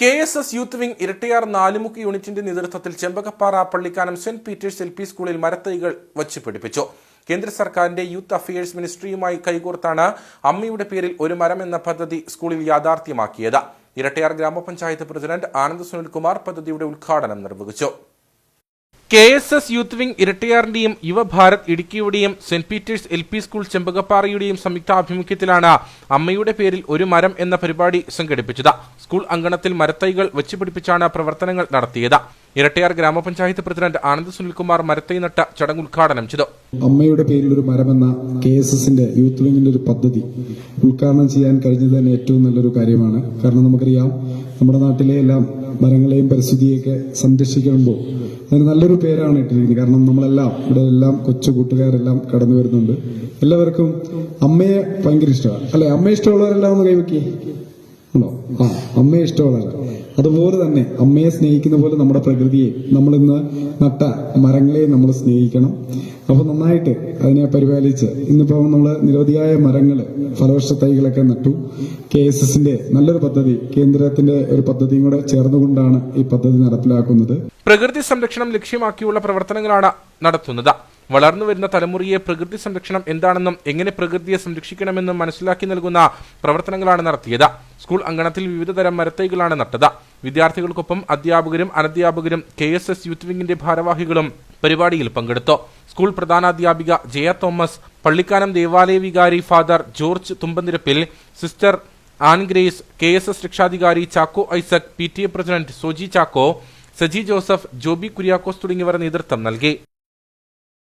K S S youth wing Erattayar Nalumukku യൂണിറ്റിന്റെ നേതൃത്വത്തിൽ Chembakappara Pallikkanam Saint Peter's L P സ്കൂളിൽ മരത്തൈകൾ വച്ച് പിടിപ്പിച്ചു. കേന്ദ്ര സർക്കാരിന്റെ യൂത്ത് അഫയേഴ്സ് മിനിസ്ട്രിയുമായി കൈകോർത്താണ് അമ്മയുടെ പേരിൽ ഒരു മരം എന്ന പദ്ധതി സ്കൂളിൽ യാഥാർത്ഥ്യമാക്കിയത്. ഇരട്ടിയാർ ഗ്രാമപഞ്ചായത്ത് പ്രസിഡന്റ് ആനന്ദ് സുനിൽകുമാർ പദ്ധതിയുടെ ഉദ്ഘാടനം നിർവഹിച്ചു. K S S youth wing ഇരട്ടിയാറിന്റെയും Yuvabharat ഇടുക്കിയുടെയും Saint Peter's L P school ചെമ്പകപ്പാറയുടെയും സംയുക്താഭിമുഖ്യത്തിലാണ് അമ്മയുടെ പേരിൽ ഒരു മരം എന്ന പരിപാടി സംഘടിപ്പിച്ചത്. സ്കൂൾ അങ്കണത്തിൽ മരത്തൈകൾ വെച്ചുപിടിപ്പിച്ചാണ് പ്രവർത്തനങ്ങൾ നടത്തിയത്. ഇരട്ടിയാർ ഗ്രാമപഞ്ചായത്ത് പ്രസിഡന്റ് ആനന്ദ് സുനിൽകുമാർ മരത്തൈ നട്ട ചടങ്ങ് ഉദ്ഘാടനം ചെയ്തു. അമ്മയുടെ പേരിൽ ഒരു മരമെന്ന കെ എസ് എസിന്റെ യൂത്ത് വിംഗിന്റെ ഒരു പദ്ധതി ഉദ്ഘാടനം ചെയ്യാൻ കഴിഞ്ഞത് തന്നെ ഏറ്റവും നല്ലൊരു കാര്യമാണ്. കാരണം നമുക്കറിയാം നമ്മുടെ നാട്ടിലെ എല്ലാം മരങ്ങളെയും പരിസ്ഥിതിയൊക്കെ സംരക്ഷിക്കുമ്പോൾ അതിന് നല്ലൊരു പേരാണ് ഇട്ടിരിക്കുന്നത്. കാരണം നമ്മളെല്ലാം ഇവിടെ എല്ലാം കൊച്ചു കൂട്ടുകാരെല്ലാം കടന്നു വരുന്നുണ്ട്. എല്ലാവർക്കും അമ്മയെ ഭയങ്കര ഇഷ്ടമാണ്. അല്ലെ? അമ്മയെ ഇഷ്ടമുള്ളവരെല്ലാം ഒന്ന് കൈവക്കി ആണോ ആ അമ്മയെ ഇഷ്ടമുള്ളവർ അതുപോലെ തന്നെ അമ്മയെ സ്നേഹിക്കുന്ന പോലെ നമ്മുടെ പ്രകൃതിയെ നമ്മൾ ഇന്ന് നട്ട മരങ്ങളെ നമ്മൾ സ്നേഹിക്കണം. അപ്പോൾ നന്നായിട്ട് അതിനെ പരിപാലിച്ച് ഇന്നിപ്പോ നമ്മൾ നിരവധിയായ മരങ്ങൾ ഫലവൃക്ഷ തൈകളൊക്കെ നട്ടു. കെ എസ് എസിന്റെ നല്ലൊരു പദ്ധതി കേന്ദ്രത്തിന്റെ ഒരു പദ്ധതിയും കൂടെ ചേർന്നുകൊണ്ടാണ് ഈ പദ്ധതി നടപ്പിലാക്കുന്നത്. പ്രകൃതി സംരക്ഷണം ലക്ഷ്യമാക്കിയുള്ള പ്രവർത്തനങ്ങളാണ് നടത്തുന്നത്. വളർന്നു വരുന്ന തലമുറയെ പ്രകൃതി സംരക്ഷണം എന്താണെന്നും എങ്ങനെ പ്രകൃതിയെ സംരക്ഷിക്കണമെന്നും മനസ്സിലാക്കി നൽകുന്ന പ്രവർത്തനങ്ങളാണ് നടത്തിയത്. സ്കൂൾ അങ്കണത്തിൽ വിവിധതരം മരത്തൈകളാണ് നട്ടത്. വിദ്യാർത്ഥികൾക്കൊപ്പം അധ്യാപകരും അനധ്യാപകരും കെ എസ് എസ് യൂത്ത് വിംഗിന്റെ ഭാരവാഹികളും പരിപാടിയിൽ പങ്കെടുത്തു. സ്കൂൾ പ്രധാനാധ്യാപിക ജയ തോമസ് പള്ളിക്കാനം ദേവാലയ വികാരി father George Thumpanirappil sister Ann Grace K S S രക്ഷാധികാരി Chacko Isaac P T A president Soji Chacko Saji Joseph Jobi Kuriakose തുടങ്ങിയവർ നേതൃത്വം നൽകി.